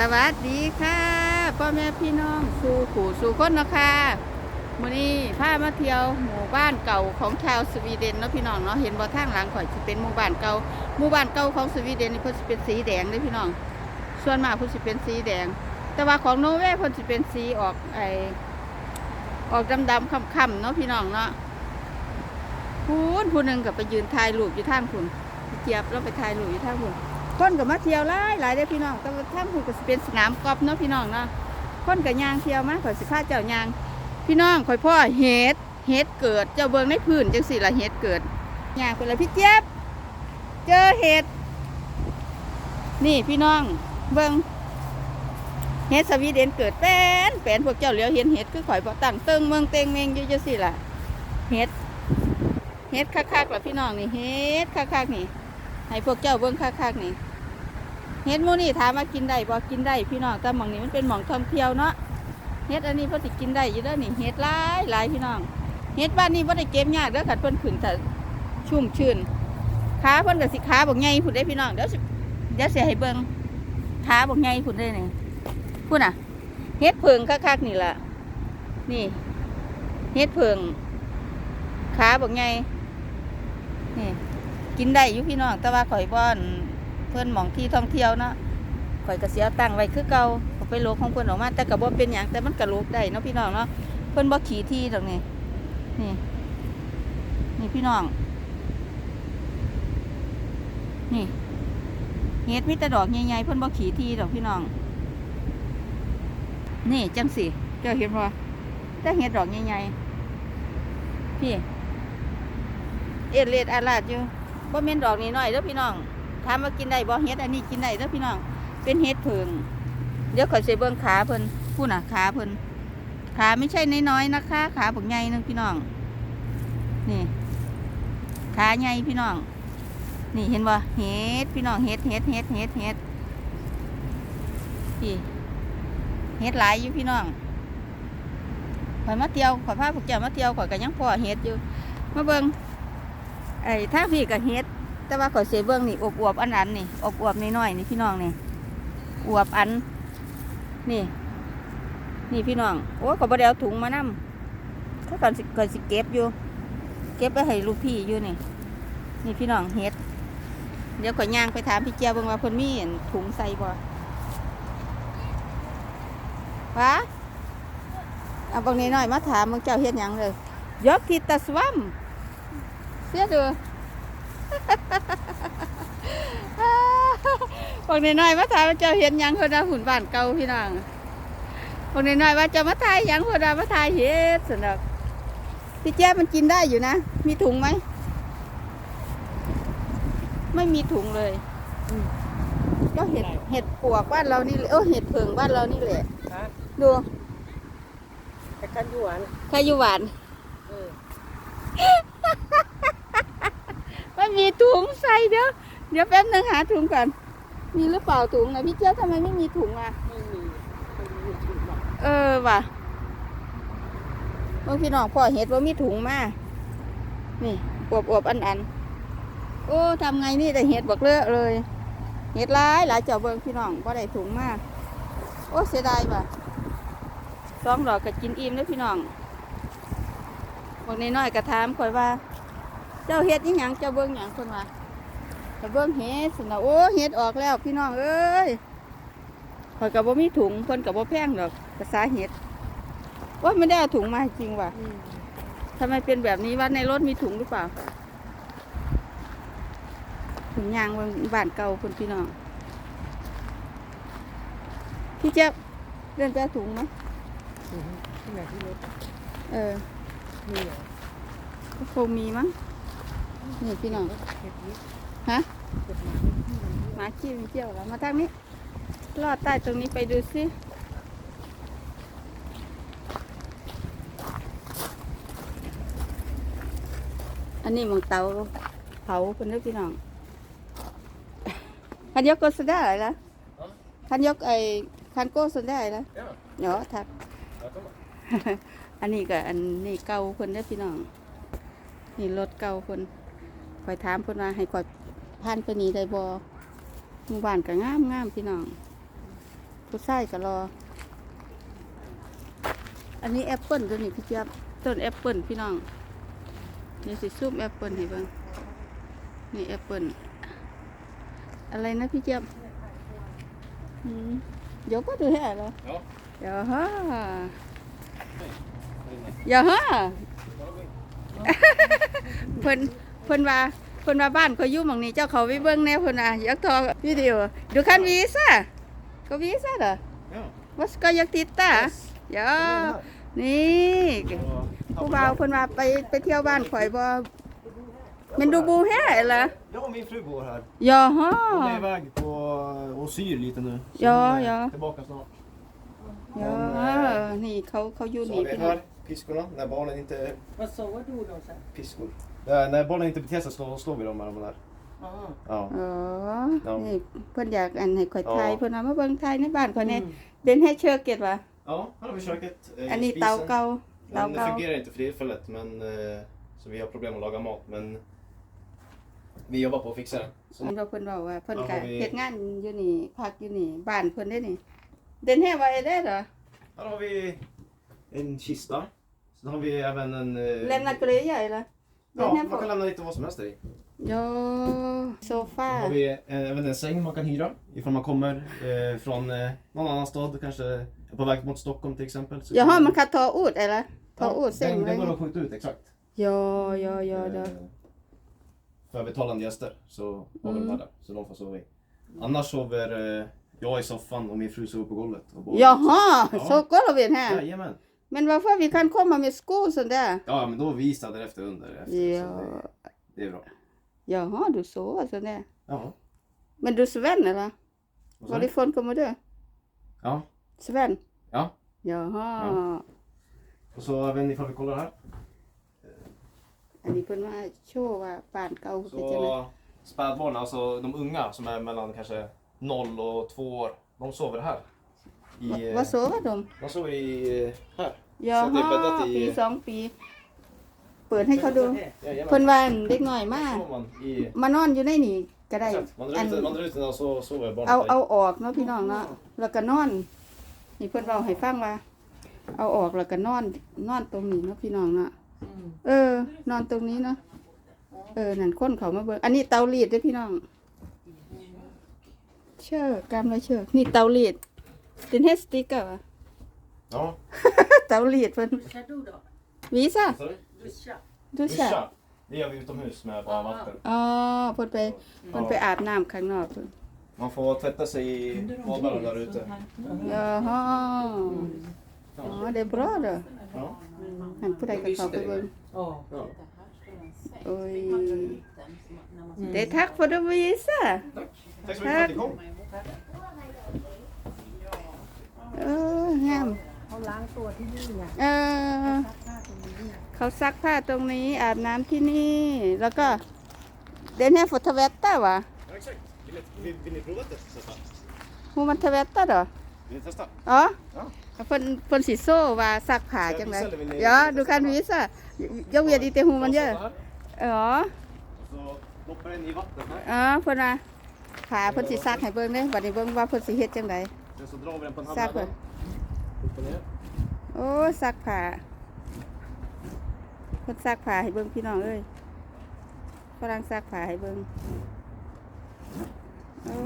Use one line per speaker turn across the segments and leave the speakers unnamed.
สวัสดีค่ะพ่อแม่พี่น้องสู่ขู่สู่คนนะคะมื้อนี้พามาเที่ยวหมู่บ้านเก่าของชาวสวีเดนเนาะพี่น้องเนาะเห็นบ่อทางหลังข่อยสิเป็นหมู่บ้านเก่าหมู่บ้านเก่าของสวีเดนนี่เพิ่นสิเป็นสีแดงเด้อพี่น้อง ส่วนมากเพิ่นสิเป็นสีแดง แต่ว่าของโนอร์เวย์เพิ่นสิเป็นสีออกไอออกดำๆค่ำๆเนาะพี่น้องเนาะพูนผู้หนึ่งก็ไปยืนถ่ายรูปอยู่ทางคุณเจี๊ยบแล้วไปถ่ายรูปอยู่ทางคุณ คนก็มาเที่ยวหลายหลายเด้อพี่น้องแต่ว่าถ้าพูดก็สิเป็นสนามกอล์ฟเนาะพี่น้องเนาะคนก็ยางเที่ยวมาข่อยสิพาเจ้ายาง พี่น้องข่อยพ่อเฮ็ดเฮ็ดเกิดเจ้าเบิ่งในพื้นจังสี่ละเฮ็ดเกิดย่างไปเลยพี่เจี๊ยบเจอเฮ็ดนี่พี่น้องเบิ่งเฮ็ดสวีเดนเกิดแป้นแป้นพวกเจ้าเหลียวเห็นเฮ็ดคือข่อยบ่ตั้งเติงเมืองเต็งเมงอยู่จังสี่ล่ะเฮ็ดเฮ็ดคักๆล่ะพี่น้องนี่เฮ็ดคักๆนี่ให้พวกเจ้าเบิ่งคักๆนี่ เฮ็ดมูนี่ถามว่ากินได้บ่กินได้พี่น้องแต่หม่องนี้มันเป็นหม่องท่องเที่ยวเนาะเฮ็ดอันนี้เพิ่นสิกินได้อยู่เด้อนี่เฮ็ดหลายหลายพี่น้องเฮ็ดบ้านนี้บ่ได้เก็บยากเด้อคันเพิ่นขึ้นถ้าชุ่มชื้นขาเพิ่นก็สิขาบักใหญ่พุ่นเด้พี่น้องเดี๋ยวสิเดี๋ยวสิให้เบิ่งขาบักใหญ่พุ่นเด้นี่พุ่นน่ะเฮ็ดเพิงคักๆนี่ล่ะนี่เฮ็ดเพิงขาบักใหญ่นี่กินได้อยู่พี่น้องแต่ว่าข่อยบ่อน พื่อนหมองที่ท่องเที่ยวเนาะข่อยก็เสียตั้งไว้คือเก่าไปโลกของเพิ่นออกมา แต่ก็บ่เป็นหยังแต่มันก็โลกได้เนาะพี่น้องเนาะเพิ่นบ่ขี่ที่ดอกนี่นี่ นี่พี่น้อง นี่เฮ็ดมีแต่ดอกใหญ่ๆเพิ่นบ่ขี่ที่ดอกพี่น้อง นี่จังสิเจ้าเห็นบ่แต่เฮ็ดดอกใหญ่ๆพี่เอ็ดเลดอาลาดอยู่บ่แม่นดอกนี้น้อยเด้อพี่น้อง ถามว่ากินได้บ่เฮ็ดอันนี้กินได้เด้อพี่น้อง เป็นเฮ็ดเพิงเดี๋ยวขอยสิเบิ่งขาเพิ่นพูดน่ะขาเพิ่นขาไม่ใช่น้อยๆนะคะ ขาบักใหญ่นึงพี่น้อง นี่ ขาใหญ่พี่น้อง นี่เห็นบ่เฮ็ดพี่น้องเฮ็ดเฮ็ดเฮ็ดเฮ็ดเฮ็ดพี่เฮ็ดหลายอยู่พี่น้องข่อยมาเที่ยวข่อยพาพวกเจ้ามาเที่ยวข่อยก็ยังพอเฮ็ดอยู่ มาเบิ่งไอ้ถ้าพี่กับเฮ็ด แต่ว่าข่อยเสเบื้องนี่อวบอวบอันอันนี่อวบอวบๆน้อยๆนี่พี่น้องนี่อวบอัน นี่ นี่พี่น้องโอ้ยขอยบ่ได้เอาถุงมานํถ้าก่อนสิก่อนสิเก็บอยู่ เก็บไปให้ลูกพี่อยู่นี่ นี่พี่น้องเฮ็ด เดี๋ยวข่อยย่างไปถามพี่เจียวเบิ่งว่าเพิ่นมีอั่นถุงใส่บ่วะเอาบางน้อยมาถามมึงเจ้าเฮ็ดหยังเลยยกทิตาสวัม Ser du? พวกน้อยๆมาถ่ายว่าเจ้าเห็นหยังเพิ่นว่าหุ่นบ้านเก่าพี่น้องพวกน้อยๆว่าเจะมาถ่ายหยังเพิ่นว่ามาถ่ายเฮ็ดสนอกพี่แจ๊บมันกินได้อยู่นะ มีถุงไหม ไม่มีถุงเลยก็เห็ดเห็ดปวกบ้านเรานี่เลยเออเห็ดเผิงบ้านเรานี่แหละ
ฮะ
ดู
แต่กันอยู่หวาน
ใครอยู่หวาน
เออ
ไม่มีถุงใส่เดี๋ยวเดี๋ยวแป๊บนึงหาถุงก่อน มีหรือเปล่าถุงนะพี่เจ้าทำไมไม่มีถุงอะ
ไม่มีไม่มีถุงหรอก
เออว่ะบางพี่น้องพ่อเห็ดว่ามีถุงมานี่อวบอวบๆอันอันๆโอ้ทำไงนี่แต่เห็ดบักเลอะเลย เห็ดหลายหลายเจ้าเบิ่งพี่น้องพ่ได้ถุงมาโอ้เสียดายว่ะสองดอกก็กินอิ่มแล้วพี่น้องบางน้อยๆกระถามคอยว่า เจ้าเห็ดนี่หยังเจ้าเบิ่งหยังคนว่าแต่เบิ่งเห็ดสินะโอ้เห็ดออกแล้วพี่น้องเอ้ยข่อยกับบ่มีถุงเพิ่นกับบ่แพงดอกภาษาเห็ดว่าไม่ได้เอาถุงมาให้จริงว่ะ
อืม
ทำไมเป็นแบบนี้ว่าในรถมีถุงหรือเปล่า ถุงยางบนบ้านเก่าคนพี่น้องพี่เจ๊ยบเดินไปเอาถุงไหม
อืมที่ไหนที่รถ
เออ
นี่เหรอ
ก็คงมีมั้ง นี่พี่น้อง
เก็บนี้
ฮะ
เก็บมาที่มัน
หมาขี้มันเที่ยวแล้วมาทางนี้ลอดใต้ตรงนี้ไปดูสิอันนี้หมองเตาเผาคนเด้อพี่น้องคันยกโกสได้อะไรล่ะคันยกไอ้คันโกสได้อะไรล่ะ
Ja,
เนาะทัก
ja kom.
อันนี้ก็อันนี้เก่าคนเด้อพี่น้องนี่รถเก่าคน คอยถามคนว่าให้คอยผ่านไปนี้ได้บ่หมู่บ้านก็งามงามพี่น้องผู้ชายก็รอ อันนี้แอปเปิลตัวนี้พี่เจี๊ยบต้นแอปเปิลพี่น้องเดี๋ยวสิซูมแอปเปิลให้เบิ่งนี่แอปเปิลอะไรนะพี่เจี๊ยบอืมเดี๋ยวก็ดูให้เหรอ
Ja.
Jaha. Jaha. เพิ่น เพิ่นว่าเพิ่นว่าบ้านเขาอยู่หม่องนี้เจ้าเขาไปเบิ่งแน่เพิ่นน่ะอยากทอวิดีโอดูคันวีซ่าก็วีซ่าเด้อ
Ja.
วัสก็อยากติดตา
Yes.
อย่านี่ผู้บ่าวเพิ่นว่าไปไปเที่ยวบ้านข่อยบ่แมันดูบูแฮ่เหรอ
Ja, min fru bor här.
ย่าฮะ
Hon är iväg på... Hon syr lite nu. Så
Ja,
hon är
ja.
Tillbaka snart.
ย่านี่เขาเขาอยู่
Så
นี่
har vi
พี่น้อง
här, piskorna. När barnen inte...
Vad sa du då sen?
Piskor. Eh, när barnen inte beter sig slår, slår vi dem med de där.
Ja.
Ja.
อ๋อ
เอา
นี่เพิ่นอยากอันให้ข่อยทาย
อ๋อ
เพิ่นว่ามาเบิ่งทายในบ้านข่อยแน่
Mm.
เดินให้เชือกเก็ดว่ะ
Ja, här har vi köket. eh,
อันนี้เตา
spisen.
เก่าเตา
Den
เก่า
fungerar inte för tillfället, men... eh, Så vi har problem att laga mat, men... Vi jobbar på att fixa den.
เพิ่น
Så,
ว่าเพิ่นบอกว่าเพิ่น
เอา
ก็
ไป
เฮ็ดงานอยู่นี่พักอยู่นี่บ้านเพิ่นได้นี่เดินให้ว่าได้เหรอ
här har vi en kista. Sen har vi även en... eh,
เล่นนักเรียนใหญ่เหรอเดิน
Ja,
ให้
man
พวก
kan lämna lite vad som helst i.
โยโซฟา
Sen har vi eh, även en säng man kan hyra ifall man kommer eh, från eh, någon annan stad, kanske är på väg mot Stockholm till exempel. Så
อย่า
kan
ห้อ
man-
มันคัดทออูดอะไรทออูดเส้น
den,
ไว้
den går att skjuta ut exakt.
โยโยโยโย
Eh, för betalande gäster så har vi
Mm.
de här där, så de får sova i. Annars sover eh, jag i soffan och min fru sover på golvet. Och barnen
อย่า
också.
ห้อ
Ja.
โซก็เราเวียนฮะ
Jajamän.
Men varför vi kan komma med skor sånt där?
Ja, men då visar det efter under. Efter,
Ja.
så det, det är bra.
Jaha, du sover sånt där.
Ja.
Men du Sven eller?
Och så-
Varifrån kommer du?
Ja.
Sven?
Ja.
Jaha.
Och så även ifall vi kollar här.
อันนี้เพิ่นว่าโชว์ว่าบ้านเก่าเป็นจังได๋
Så spädbarn, alltså de unga som är mellan kanske 0 och 2 år, de sover här. I, eh,
ว่าโซว่าดม
de sover i eh, här.
ย่า
Så det är
ฮะ
bäddat
ปี
i...
สองปี เปิดให้เขาดู
Jajamän.
เพิ่นว่าเด็กน้อยมา
Så sover man i...
มานอนอยู่ในนี่ก็ได้
Exakt. Man
อั
drar
น
ut, man drar ut den och så sover barnet
เอา
där.
เอาออกเนาะพี่น้องเนาะแล้วก็นอน นี่เพิ่นเว้าให้ฟังว่า เอาออกแล้วก็นอน นอนตรงนี้เนาะพี่น้องเนาะ
Mm.
เออ นอนตรงนี้เนาะเออนั่นคนเขามาเบิ่งอันนี้เตารีดเด้อพี่น้อง เชือกกำไรเชือกนี่เตารีด เป็นเฮดสติ๊กเกอร์
Ja.
เตารีดเพิ่น
Duschar du då?
วีซ่า
Vad sa du?
Duscha?
ดูใช่
Duscha. Det gör vi utomhus med bara vatten.
อ๋อเพิ่นไปเพิ่นไปอาบน้ำข้างนอกเพิ่น
Man får tvätta sig i badballen där ute.
ย่าฮะอ๋อ det är bra då
Ja.
หันผู้ใดก็เข้าไปเบิ่ง
Ja.
ja.
โอ้ยเดทัก för det visa
Tack så mycket för att ni kom.
เอองาม
เขาล้างตัวที่นี่ไง
เออ
ซักผ้าตรงนี้ไง
เขาซักผ้าตรงนี้อาบน้ำที่นี่ แล้วก็เดนให้ฟอทเวตตาวะ
Ja, exakt. Vill ni, vill, vill ni prova att testa?
ฮูมันทเวตตาเหรอ
Vill ni testa?
อ๋อ
Ja.
เพิ่นเพิ่นสิโซ่ว่าซักผ้าจังได
Ja, visa eller vill ni-
เดี๋ยวดูคันวิสอะยกเวียนอีเตฮูมันเยอะ
Så här.
อ๋อ
Så doppar den i vatten här.
อ๋อเพิ่นว่าผ้าเพิ่นสิซักให้เบิ่งเด้บัดนี้เบิ่งว่าเพิ่นสิเฮ็ดจังได
Sen så drar vi den på en
Sär
handbräda. Upp och ner.
โอ้ซักผ้าเพิ่นซักผ้าให้เบิ่งพี่น้องเอ้ยฝรั่งซักผ้าให้เบิ่งโอ้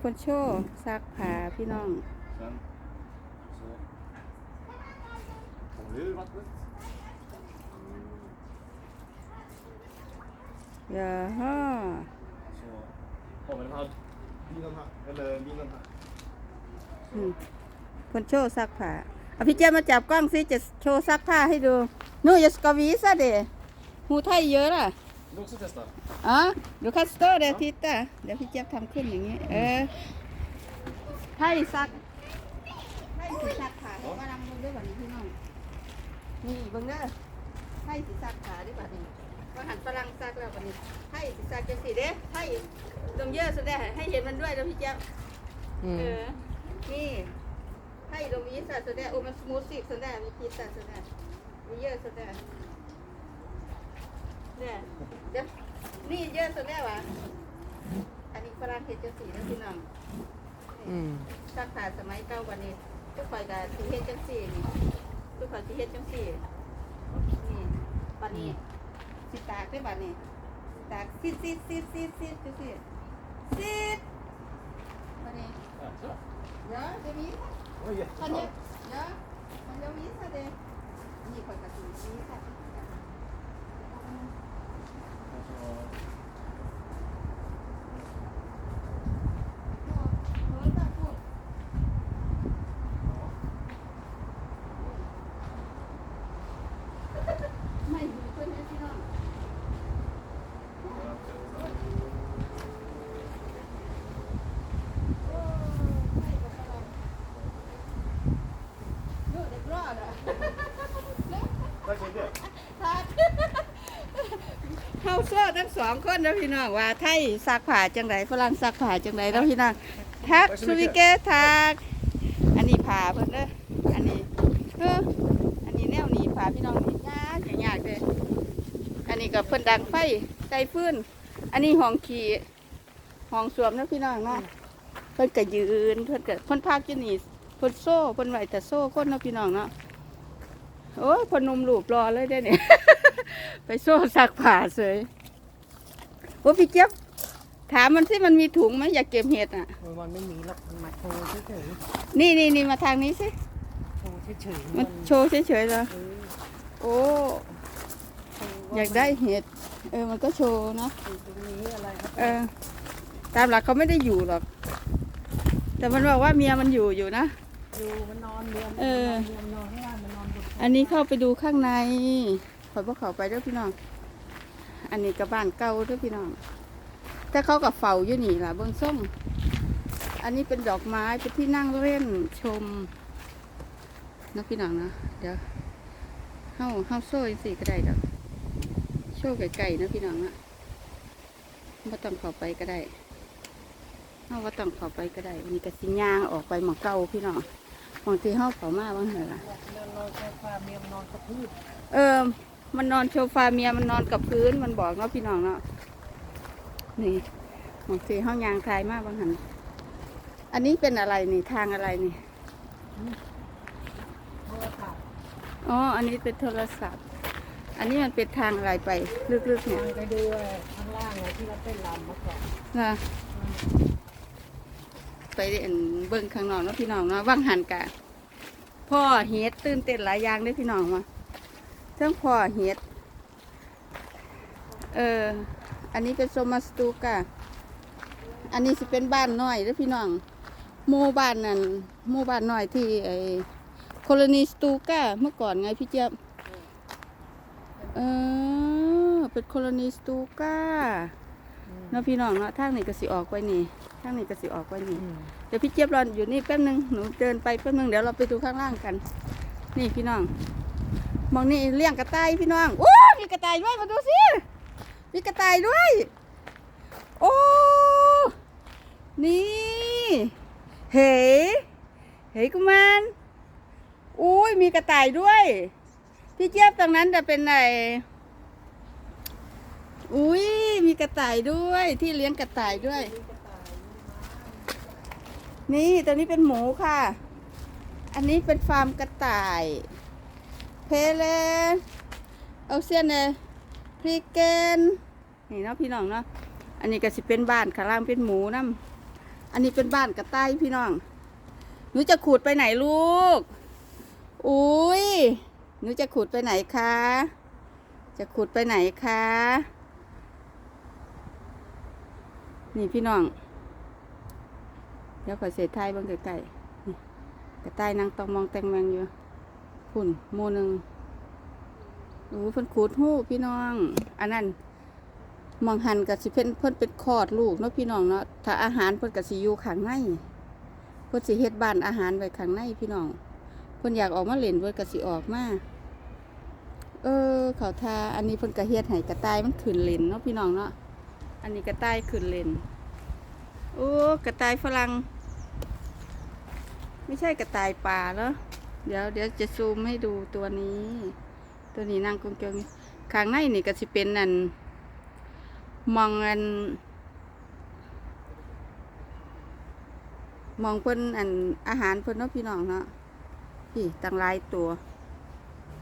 เพิ่นโชว์ซักผ้าพี่น้อง
Sen så kommer vi ur vattnet.
อย่าฮะ
Så har vi den här linan här, eller linan här.
อืมเพิ่นโชว์ซักผ้าเอาพี่เจ้ามาจับกล้องสิจะโชว์ซักผ้าให้ดูนู่นอย่าสกวีซะเด้หูไทยเยอะล่ะ
Vill du också testa?
อ๋อดูคัสโตเดี๋ยวทิตตาเดี๋ยวพี่เจี๊ยบทำขึ้นอย่างนี้ เออไทยซักไทยสิซักผ้าให้มาลำเบิ่งด้วยบัดนี้พี่น้อง นี่เบิ่งเด้อไทยสิซักผ้าด้วยบัดนี้ว่าหันฝรั่งซักแล้วบัดนี้ไทยสิซักจังซี่เด้ไทยลงเยอะสุดได้ให้เห็นมันด้วยเด้อพี่เจี๊ยบ
Mm.
เออ นี่ให้ตรงนี้สัตว์แสดงโอ้มันสมูทสิแสดงมีพีสัตว์แสดงมีเยอะแสดงเนี่ยเดี๋ยวนี่เยอะแสดงวะอันนี้ฝรั่งเห็ดจะสีนะพี่น้อง
Mm.
ไทซักผ้าสมัยเก่าวันนี้ทุกข่อยก็สิเฮ็ดจังซี่นี่ทุกข่อยสิเฮ็ดจังซี่นี่บัดนี้สิตากได้บัดนี้สิตากซิดซิดซิดซิดซิดจังซี่ มีค่ะคันนี้เดี๋ยวมันจะมี
ค่ะเด็
กนี่คนกระตุ้นมีค่ะ håll där på. ไม่อยู่เพื่อนนะพี่น้องโอ้ไม่ก็ตลอดโย่เด็กรอดอะ
Tack så mycket.
ทักเฮาโซ่ทั้งส องคนนะพี่น้องว่าไทยซักผ้าจังไดฝรั่งซักผ้าจังไดแล้วพี่น้องทักสุวิเกตทักอันนี้ผ้าเพิ่นเด้ออันนี้เอออันนี้แนวหนี้ผ้าพี่น้องนี่ยากยากเลยอันนี้ก็เพิ่นดังไฟใส่ฟืนอันนี้ห้องขี่ห้องสวมนะพี่น้องเนาะเพิ่นก็ยืนเพิ่นก็เพิ่นพากอยู่นี่เพิ่นโซ่เพิ่นไหวแต่โซ่คนเนาะพี่น้องเนาะโอ้ยพนมรูปรอเลยได้เนี่ย ไปโซ่ซักผ้าเสย โอ้พี่เจี๊ยบถามมันสิมันมีถุงไหมอยากเก็บเห็ดอะ
เออมันไม่มีหรอกมันมาโชว์เฉย
นี่นี่นี่มาทางนี้สิ
ๆโชว์เฉยๆ
มันโชว์เฉยๆเหรอ
เออ
โอ้
โชว์ว่
อยากได้เห็ดเออมันก็โชว์เนาะ
มันอยู่ตรงนี้อะไรครับ
เออ ตามหลักเขาไม่ได้อยู่หรอก แต่มันบอกว่าเมียมันอยู่อยู่นะ
อยู่มันนอนเรียม
เออ
เรียมนอนข้างล่างมันนอนบน
อันนี้เข้าไปดูข้างในขอยพวกเขาไปเด้วยพี่น้อง อันนี้กับบ้านเก่าเด้วยพี่น้อง แต่เขากับเฝ้าอยู่นี่ล่ะเบื้องส้มอันนี้เป็นดอกไม้เป็นที่นั่งเล่นชมนะพี่น้องนะเดี๋ยวเข้าเข้าโซ่สิก็ได้ดอกโซ่ไก่ๆนะพี่น้องนะไม่ต้องเข้าไปก็ได้เข้าว่าต้องเข้าไปก็ได้วันนี้ก็สิย่างออกไปหมองเก่าพี่น้องบางทีเข้าเขามาบางเหรอ
เรียมนอนโซฟาเมียมนอนกับพืช
เออ มันนอนโชฟาเมียมันนอนกับพื้นมันบอกเนาะพี่น้องเนาะนี่บางทีห้องยางคลายมากบางหันอันนี้เป็นอะไรนี่ทางอะไรนี่
โทรศัพท์
อ๋ออันนี้เป็นโทรศัพท์ อันนี้มันเป็นทางอะไรไปลึกๆเนี่ย
ทางไปดูไอ้ข้างล่างไงที่เราเต้นรำเมื่อก่อน
นะไปเห็นเบิ้งข้างนอกเนาะพี่น้องเนาะว่างหันกะพ่อเฮ็ดตื่นเต้นหลายอย่างเด้อพี่น้องมา เรื่องพ่อเฮ็ด เออ อันนี้เป็นโซมาสตูกะอันนี้สิเป็นบ้านน้อยเด้อพี่น้องหมู่บ้านนั่นหมู่บ้านน้อยที่ไอ้โคโลนีสตูกะเมื่อก่อนไงพี่เจี๊ยบเออเป็นโคโลนีสตูกะเนาะพี่น้องเนาะทางนี้ก็สิออกไปนี่ทางนี้ก็สิออกไปนี่
อืม
เดี๋ยวพี่เจี๊ยบรออยู่นี่แป๊บนึงหนูเดินไปแป๊บนึงเดี๋ยวเราไปดูข้างล่างกัน นี่พี่น้อง มองนี่เลี้ยงกระต่ายพี่น้องโอ้มีกระต่ายด้วยมาดูสิมีกระต่ายด้วย โอ้นี่เฮ้เฮ้กุมารอุ้ยมีกระต่ายด้วย พี่เจี๊ยบตรงนั้นจะเป็นไหนอุ้ยมีกระต่ายด้วยที่เลี้ยงกระต่ายด้วย นี่ตัวนี้เป็นหมูค่ะ อันนี้เป็นฟาร์มกระต่าย เพเลนเอาเซียนเลยพริกเกนนี่เนาะพี่น้องเนาะอันนี้ก็สิเป็นบ้านข้างล่างเป็นหมูน้ำอันนี้เป็นบ้านกระต่ายพี่น้องหนูจะขูดไปไหนลูกอุ้ยหนูจะขูดไปไหนคะจะขูดไปไหนคะนี่พี่น้องเดี๋ยวขอเศษไทยเบางไก่ๆนี่กระต่ายนางตองมองแตงแมงอยู่ ฝุ่นหมูหนึ่งโอ้เพิ่นขูดหู้พี่น้อง อันนั้นมองหันกับสิเพิ่นเพิ่นเป็นคอดลูกเนาะพี่น้องเนาะถ้าอาหารเพิ่นกับสิอยู่ข้างในเพิ่นสิเฮ็ดบ้านอาหารไว้ข้างในพี่น้องเพิ่นอยากออกมาเล่นเพิ่นก็สิออกมาเออเขาทาอันนี้เพิ่นก็เฮ็ดให้กระต่ายมันขึ้นเล่นเนาะพี่น้องเนาะอันนี้กระต่ายขึ้นเล่นโอ้กระต่ายฝรั่งไม่ใช่กระต่ายป่าแล้ว เดี๋ยวเดี๋ยวจะซูมให้ดูตัวนี้ ตัวนี้นั่งกงเกงอยู่ข้างในนี่ก็สิเป็นนั่นมองอัน มองเพิ่นอันอาหารเพิ่นเนาะพี่น้องเนาะพี่ตั้งหลายตัว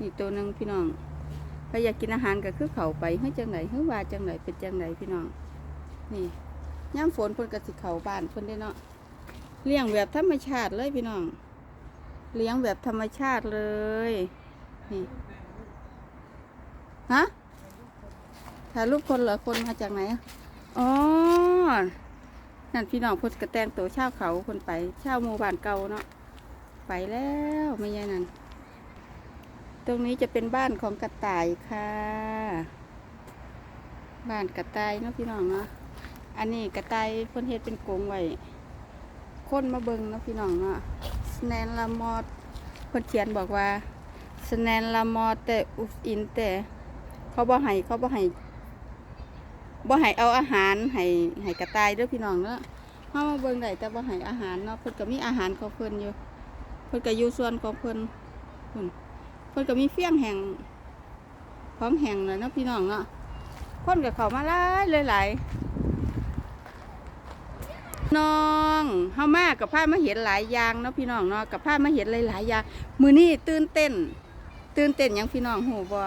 นี่ตัวหนึ่งพี่น้องถ้าอยากกินอาหารก็คือเขาไปเฮ้ยจังไหนเฮ้ยว่าจังไหนเป็นจังไหนพี่น้อง นี่ย่ามฝนเพิ่นก็สิเขาบ้านเพิ่นได้เนาะเลี้ยงแบบธรรมชาติเลยพี่น้อง เลี้ยงแบบธรรมชาติเลย นี่ ฮะ ถ่ายรูปคนเหรอ คนมาจากไหนอะอ๋อ นั่นพี่น้องพุ่นกระแตงตัวเช่าวเขาคนไปเช่าวหมู่บ้านเก่าเนาะ ไปแล้วไม่ใช่นั่น ตรงนี้จะเป็นบ้านของกระต่ายค่ะ บ้านกระต่ายเนาะพี่น้องเนาะ อันนี้กระต่ายเพิ่นเฮ็ดเป็นกรงไว้ คนมาเบิงเนาะพี่น้องเนาะ สแนนลามอดเพิ่นเขียนบอกว่าสแนนลามอดแต่อุฟอินแต่เขาบ่ให้เขาบ่ให้บ่ให้เอาอาหารให้ให้กระต่ายด้อพี่น้องเนาะเฮามาเบิ่งได้แต่บ่ให้อาหารเนาะเพิ่นก็มีอาหารของเพิ่นอยู่เพิ่นก็อยู่ส่วนของเพิ่นพุ่นเพิ่นก็มีเฟี้ยงแห้งของแห้งเลยเนาะพี่น้องเนาะคนก็เข้ามาหลายหลาย น้องเฮามากกับผ้ามาเห็นหลายอย่างเนาะพี่น้องเนาะกับผ้ามาเห็นหลายๆอย่างมือนี้ตื่นเต้น ตื่นเต้นหยังพี่น้องหูบ่